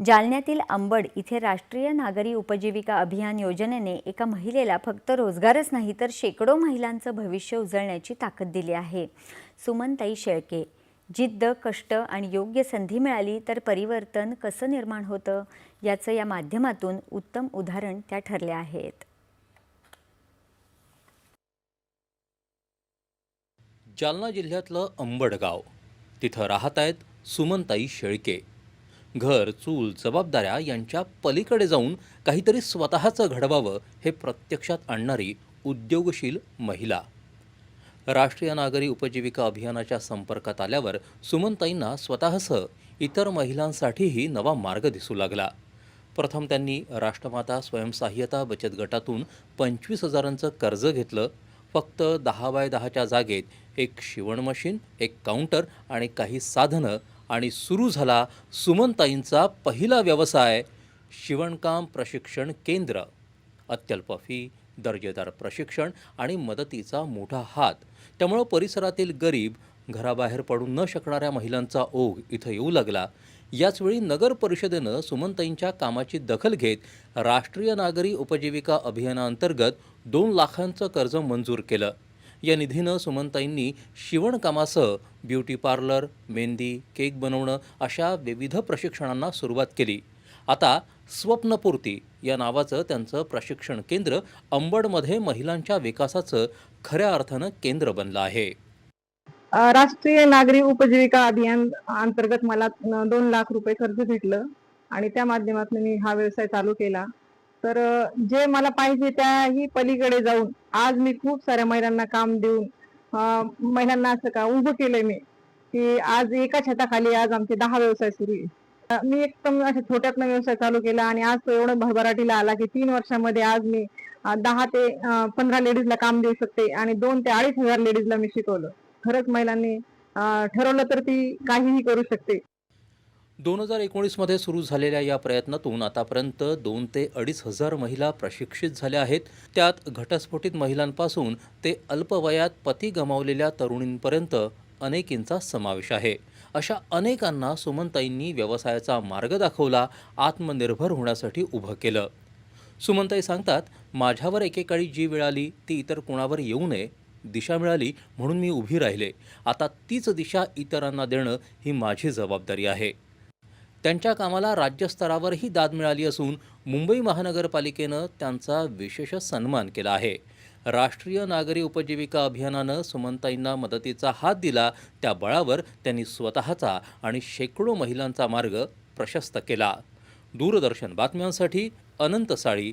जालन्यातील अंबड इथे राष्ट्रीय नागरी उपजीविका अभियान योजनेने एका महिलेला फक्त रोजगारच नाही तर शेकडो महिलांचं भविष्य उजळण्याची ताकद दिली आहे. सुमनताई शेळके जिद्द कष्ट आणि योग्य संधी मिळाली तर परिवर्तन कसं निर्माण होतं याचं या माध्यमातून उत्तम उदाहरण त्या ठरल्या आहेत. जालना जिल्ह्यातलं अंबड गाव तिथं राहत आहेत सुमनताई शेळके. घर चूल जबाबदाऱ्या यांच्या पलीकडे जाऊन काहीतरी स्वतःचं घडवावं हे प्रत्यक्षात आणणारी उद्योगशील महिला. राष्ट्रीय नागरी उपजीविका अभियानाच्या संपर्कात आल्यावर सुमनताईंना स्वतःसह इतर महिलांसाठीही नवा मार्ग दिसू लागला. प्रथम त्यांनी राष्ट्रमाता स्वयंसहाय्यता बचत गटातून पंचवीस हजारांचं कर्ज घेतलं. फक्त दहा बाय दहाच्या जागेत एक शिवण मशीन एक काउंटर आणि काही साधनं आणि सुरू झाला सुमनताईंचा पहिला व्यवसाय शिवणकाम प्रशिक्षण केंद्र. अत्यल्प फी दर्जेदार प्रशिक्षण आणि मदतीचा मोठा हात. त्यामुळं परिसरातील गरीब घराबाहेर पडू न शकणाऱ्या महिलांचा ओघ इथं येऊ लागला. याचवेळी नगर परिषदेनं सुमनताईंच्या कामाची दखल घेत राष्ट्रीय नागरी उपजीविका अभियानाअंतर्गत दोन लाखांचं कर्ज मंजूर केलं. या निधीनं सुमनताईंनी शिवणकामासह ब्युटी पार्लर मेहंदी केक बनवणं अशा विविध प्रशिक्षणांना सुरुवात केली. आता स्वप्नपूर्ती या नावाचं त्यांचं प्रशिक्षण केंद्र अंबडमध्ये महिलांच्या विकासाचं खऱ्या अर्थानं केंद्र बनलं आहे. राष्ट्रीय नागरी उपजीविका अभियान अंतर्गत मला दोन लाख रुपये कर्ज भेटलं आणि त्या माध्यमातून मी हा व्यवसाय चालू केला. तर जे मला पाहिजे त्याही पलीकडे जाऊन आज मी खूप साऱ्या महिलांना काम देऊन महिलांना असं का उभं केलंय मी की आज एका छताखाली आज आमचे दहा व्यवसाय सुरू आहे. मी एकदम अशा छोट्यातनं व्यवसाय चालू केला आणि आज तो एवढं भरभराटीला आला की तीन वर्षामध्ये आज मी दहा ते पंधरा लेडीजला काम देऊ शकते आणि दोन ते अडीच हजार लेडीजला मी शिकवलं. खरंच महिलांनी ठरवलं तर ती काहीही करू शकते. दोन हजार एकोणीसमध्ये सुरू झालेल्या या प्रयत्नातून आतापर्यंत दोन ते अडीच हजार महिला प्रशिक्षित झाल्या आहेत. त्यात घटस्फोटित महिलांपासून ते अल्पवयात पती गमावलेल्या तरुणींपर्यंत अनेकींचा समावेश आहे. अशा अनेकांना सुमनताईंनी व्यवसायाचा मार्ग दाखवला आत्मनिर्भर होण्यासाठी उभं केलं. सुमनताई सांगतात माझ्यावर एकेकाळी जी वेळ आली ती इतर कोणावर येऊ नये दिशा मिळाली म्हणून मी उभी राहिले. आता तीच दिशा इतरांना देणं ही माझी जबाबदारी आहे. त्यांच्या कामाला राज्यस्तरावरही दाद मिळाली असून मुंबई महानगरपालिकेनं त्यांचा विशेष सन्मान केला आहे. राष्ट्रीय नागरी उपजीविका अभियानानं सुमंताईंना मदतीचा हात दिला त्या बळावर त्यांनी स्वतःचा आणि शेकडो महिलांचा मार्ग प्रशस्त केला. दूरदर्शन बातम्यांसाठी अनंत साळी